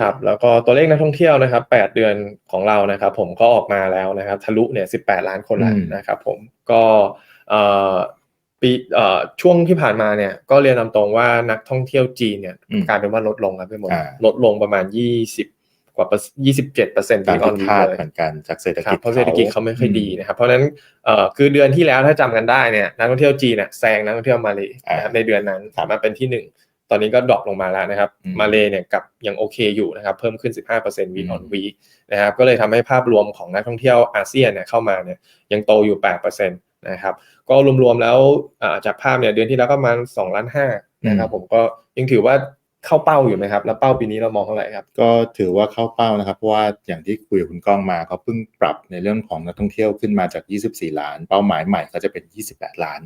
ครับแล้วก็ตัวเลขนักท่องเที่ยวนะครับ8เดือนของเรานะครับ ผมก็ออกมาแล้วนะครับ ทะลุเนี่ย18ล้านคนแล้วอืมนะครับ ผมก็เอ่อปีเอ่อช่วงที่ผ่านมาเนี่ยก็เรียนตามตรงว่านักท่องเที่ยวจีนเนี่ยอืมกลายเป็นว่าลดลงครับพี่มดอ่าลดลงประมาณ20กว่ายี่สิบเจ็ดเปอร์เซ็นต์ตามออนที่วีคาดเลยเหมือนกันจากเศรษฐครักิบจเพราะเศรษฐกิจเขาไม่ค่อยดีนะครับ เพราะฉะนั้นเอ่อคือเดือนที่แล้วถ้าจำกันได้เนี่ยนักท่องเที่ยวจีนเนี่ยแซงนักท่องเที่ยวมาเลยนะครับในเดือนนั้นครับมาเป็นที่หนึ่ง ตอนนี้ก็ดรอปลงมาแล้วนะครับอืมมาเลเนี่ยกับยังโอเคอยู่นะครับ เพิ่มขึ้น 15% week on week นะครับ ก็เลยทำให้ภาพรวมของนักท่องเที่ยวอาเซียนเนี่ยเข้ามาเนี่ยยังโตอยู่ 8%นะครับ ก็รวมๆแล้วอ่าจากภาพเนี่ยเดือนที่แล้วก็ประมาณ2ล้าน5นะครับ ผมก็ยังถือว่าเข้าเป้าอยู่ไหมครับ แล้วเป้าปีนี้เรามองเท่าไหร่ครับ ก็ถือว่าเข้าเป้านะครับ เพราะว่าอย่างที่คุยกับคุณก้องมาเขาเพิ่งปรับในเรื่องของนักท่องเที่ยวขึ้นมาจาก 24 ล้าน เป้าหมายใหม่ก็จะเป็น 28 ล้าน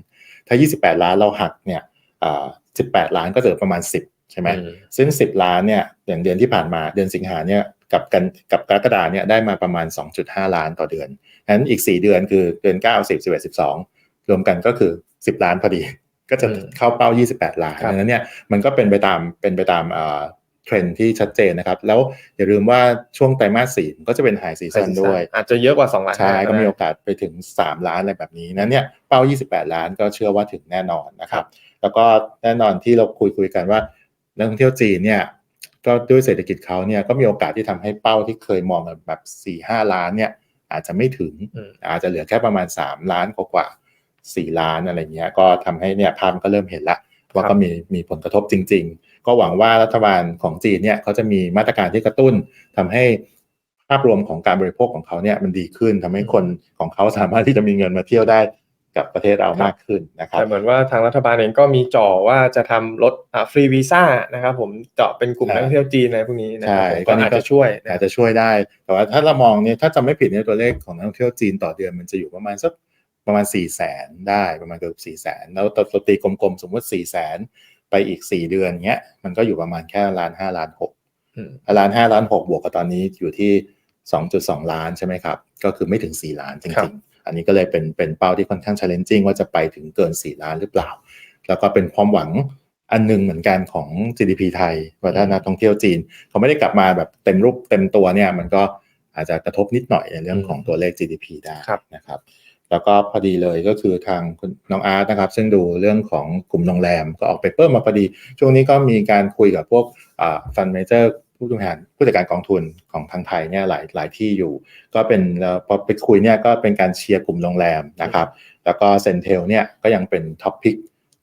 ถ้า 28 ล้านเราหักเนี่ยอ่า 18 ล้านก็เหลือประมาณ 10 ใช่ไหมอืมซึ่ง 10 ล้านเนี่ยอย่างเดือนที่ผ่านมาเดือนสิงหาเนี่ยกับกันกับกรกฎาเนี่ยได้มาประมาณ 2.5 ล้านต่อเดือนงั้นอีก 4 เดือนคือเดือน 9 10 11 12 รวมกันก็คือ 10 ล้านพอดี ก็จะอืมเข้าเป้า 28 ล้านครับดังนั้นเนี่ยมันก็เป็นไปตามเป็นไปตามอ่า เทรนด์ที่ชัดเจนนะครับ แล้วอย่าลืมว่าช่วงไตรมาสสี่ก็จะเป็นไฮซีซันด้วย อาจจะเยอะกว่า 2 ล้านใช่ห้าก็มีได้โอกาสไปถึง 3 ล้านอะไรแบบนี้นั้นเนี่ยเป้า 28 ล้านก็เชื่อว่าถึงแน่นอนนะครับ แล้วก็แน่นอนที่เราคุยคุยกันว่านักท่องเที่ยวจีนเนี่ยก็ด้วยเศรษฐกิจเขาเนี่ยก็มีโอกาสที่ทำให้เป้าที่เคยมองกันแบบ4-5 ล้านเนี่ยอาจจะไม่ถึงอืมอาจจะเหลือแค่ประมาณ 3 ล้านกว่าๆ4ล้านอะไรเงี้ยก็ทำให้เนี่ยภาพก็เริ่มเห็นละ ว่าก็มีมีผลกระทบจริง ๆ ก็หวังว่ารัฐบาลของจีนเนี่ยเขาจะมีมาตรการที่กระตุ้นทำให้ภาพรวมของการบริโภคของเขาเนี่ยมันดีขึ้นทำให้คนของเขาสามารถที่จะมีเงินมาเที่ยวได้กับประเทศเรามากขึ้นนะครับแต่เหมือนว่าทางรัฐบาลเองก็มีจ่อว่าจะทำลดฟรีวีซ่านะครับผมเจาะเป็นกลุ่มใช่นักท่องเที่ยวจีนอะไรพวกนี้นะครับใช่ผมก็ก็นี่อาจก็จะช่วยนะอาจจะช่วยได้ แต่ว่าถ้าเรามองเนี่ยถ้าจำไม่ผิดเนี่ยตัวเลขของนักท่องเที่ยวจีนต่อเดือนมันจะอยู่ประมาณสัก ประมาณ4ี่แสนได้ประมาณเกือบสี่แสนแล้วตัวตีกลมๆ สมมติ4ี่แสนไปอีก 4 เดือนเงี้ยมันก็อยู่ประมาณแค่ล้านห้าล้านหกอืมล้านห้าล้านหกบวกกับตอนนี้อยู่ที่ 2.2 ล้านใช่ไหมครับ ก็คือไม่ถึง 4 ล้านจครัริบงๆ อันนี้ก็เลยเป็นเป็นเป้าที่ค่อนข้าง challenging ว่าจะไปถึงเกิน 4 ล้านหรือเปล่า แล้วก็เป็นความหวังอันหนึงเหมือนกันของ GDP ไทยว่าถ้านักท่องเที่ยวจีน เขาไม่ได้กลับมาแบบเต็มรูปเต็มตัวเนี่ยมันก็อาจจะกระทบนิดหน่อยในเรื่องของตัวเลข GDP ได้ครับนะครับ แล้วก็พอดีเลยก็คือทางน้องอาร์ตนะครับ ซึ่งดูเรื่องของกลุ่มโรงแรมก็ออกเปเปอร์มาพอดี ช่วงนี้ก็มีการคุยกับพวกฟันเมเจอร์ผู้บริหารผู้จัดการกองทุนของทางไทยเนี่ยหลายหลายที่อยู่ ก็เป็นแล้วพอไปคุยเนี่ยก็เป็นการเชียร์กลุ่มโรงแรมนะครับ แล้วก็เซนเทลเนี่ยก็ยังเป็นท็อปพิก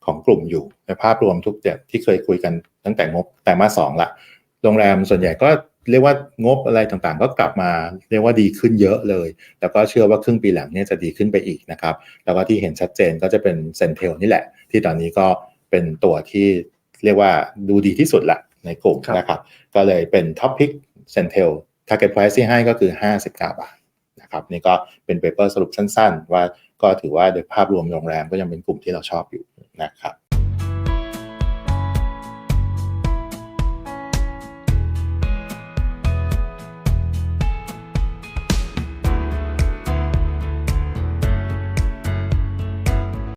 ของกลุ่มอยู่ในภาพรวมทุกอย่างที่เคยคุยกันตั้งแต่งบแต่มาสองละโรงแรมส่วนใหญ่ก็ เรียกว่างบอะไรต่างๆ ก็กลับมาเรียกว่าดีขึ้นเยอะเลย แล้วก็เชื่อว่าครึ่งปีหลังเนี่ยจะดีขึ้นไปอีกนะครับ แล้วก็ที่เห็นชัดเจนก็จะเป็นเซนเทลนี่แหละ ที่ตอนนี้ก็เป็นตัวที่เรียกว่าดูดีที่สุดละในกลุ่มครับนะครับ ก็เลยเป็นท็อปพิกเซนเทล target price ที่ให้ก็คือ 59 บาทนะครับ นี่ก็เป็นเปเปอร์สรุปสั้น ๆ ว่าก็ถือว่าโดยภาพรวมโรงแรมก็ยังเป็นกลุ่มที่เราชอบอยู่นะครับ